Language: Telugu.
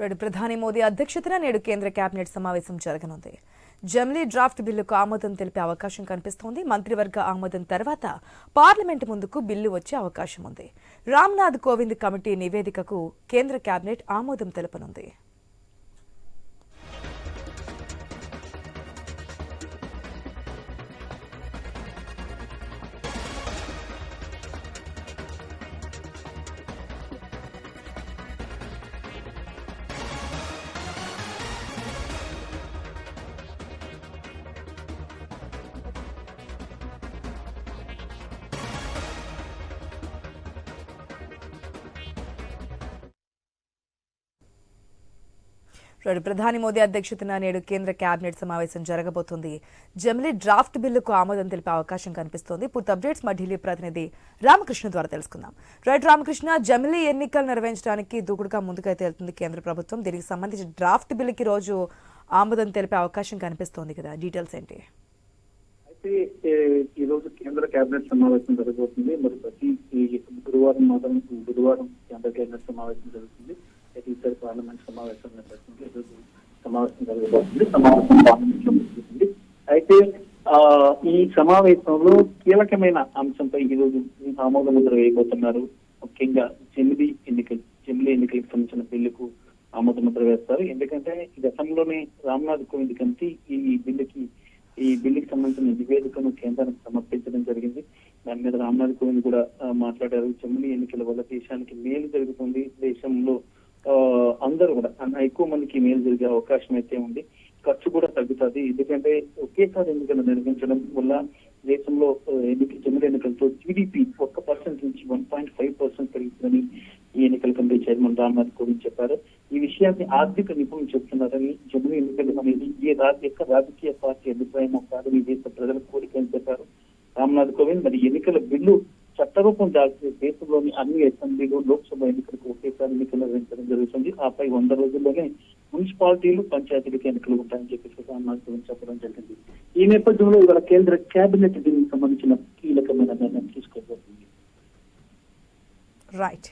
నేడు ప్రధాని మోదీ అధ్యక్షతన నేడు కేంద్ర కేబినెట్ సమావేశం జరగనుంది. జమ్లీ డ్రాఫ్ట్ బిల్లుకు ఆమోదం తెలిపే అవకాశం కనిపిస్తోంది. మంత్రివర్గ ఆమోదం తర్వాత పార్లమెంటు ముందుకు బిల్లు వచ్చే అవకాశం ఉంది. రామ్నాథ్ కోవింద్ కమిటీ నివేదికకు కేంద్ర కేబినెట్ ఆమోదం తెలపనుంది. ప్రధాని మోదీ అధ్యక్షతన నేడు కేంద్ర కేబినెట్ సమావేశం జరగబోతుంది. జమిలీ డ్రాఫ్ట్ బిల్లుకు ఆమోదం తెలిపే అవకాశం కనిపిస్తోంది. పూర్తి అప్డేట్స్ మా ఢిల్లీ ప్రతినిధి రామకృష్ణ ద్వారా తెలుసుకుందాం. రైట్ రామకృష్ణ జమిలీ ఎన్నికలు నిర్వహించడానికి దూకుడుగా ముందుకైతే వెళ్తుంది కేంద్ర ప్రభుత్వం. దీనికి సంబంధించి డ్రాఫ్ట్ బిల్లుకి రోజు ఆమోదం తెలిపే అవకాశం కనిపిస్తోంది కదా. డీటెయిల్స్ ఏంటి? అయితే ఈ రోజు కేంద్ర కేబినెట్ సమావేశం జరగబోతుంది. మరి ప్రతి ఈ గురువారం మాత్రం బుధవారం కేంద్ర కేబినెట్ సమావేశం జరుగుతుంది అయితే ఇద్దరు పార్లమెంట్ సమావేశం సమావేశం జరగబోతుంది. సమావేశం పార్లమెంట్లో జరుగుతుంది అయితే ఆ ఈ సమావేశంలో కీలకమైన అంశంపై ఈ రోజు ఆమోద ముద్ర వేయబోతున్నారు. ముఖ్యంగా జమిలి ఎన్నికలు జమిలి ఎన్నికలకు సంబంధించిన బిల్లుకు ఆమోద ముద్ర వేస్తారు. ఎందుకంటే గతంలోనే రామ్నాథ్ కోవింద్ కమిటీ ఈ బిల్లుకి ఈ బిల్లుకి సంబంధించిన నివేదికను కేంద్రానికి సమర్పించడం జరిగింది. దాని మీద రామ్నాథ్ కోవింద్ కూడా మాట్లాడారు. జమిలి ఎన్నికల వల్ల దేశానికి మేలు జరుగుతుంది. దేశంలో అందరూ కూడా. అన్న ఎక్కువ మందికి మేలు జరిగే అవకాశం అయితే ఉంది. ఖర్చు కూడా తగ్గుతుంది. ఎందుకంటే ఒకేసారి ఎన్నికలు నిర్వహించడం వల్ల దేశంలో ఎన్నిక జనరల్ ఎన్నికలతో జీడిపి ఒక్క పర్సెంట్ నుంచి వన్ పాయింట్ ఫైవ్ పర్సెంట్ పెరుగుతుందని ఈ ఎన్నికల కమిటీ చైర్మన్ రామ్నాథ్ కోవింద్ చెప్పారు. ఈ విషయాన్ని ఆర్థిక నిపుణులు చెప్తున్నారని జమ్మూ ఎన్నికలు అనేది ఏ రాజ్య యొక్క రాజకీయ పార్టీ అభిప్రాయం కాదని దేశ ప్రజల కోరిక అని చెప్పారు రామ్నాథ్ కోవింద్. మరి ఎన్నికల బిల్లు చట్టరూపం దాల్చి దేశంలోని అన్ని అసెంబ్లీలు లోక్సభ ఎన్నికలకు ఒకేసారి ఎన్నికలు నిర్వహించడం జరుగుతుంది. ఆపై వంద రోజుల్లోనే మున్సిపాలిటీలు పంచాయతీలకు ఎన్నికలు ఉంటాయని చెప్పేసి రామ్నాథ్ కోవింద్ చెప్పడం జరిగింది. ఈ నేపథ్యంలో ఇవాళ కేంద్ర కేబినెట్ దీనికి సంబంధించిన కీలకమైన నిర్ణయం తీసుకోబోతుంది. రైట్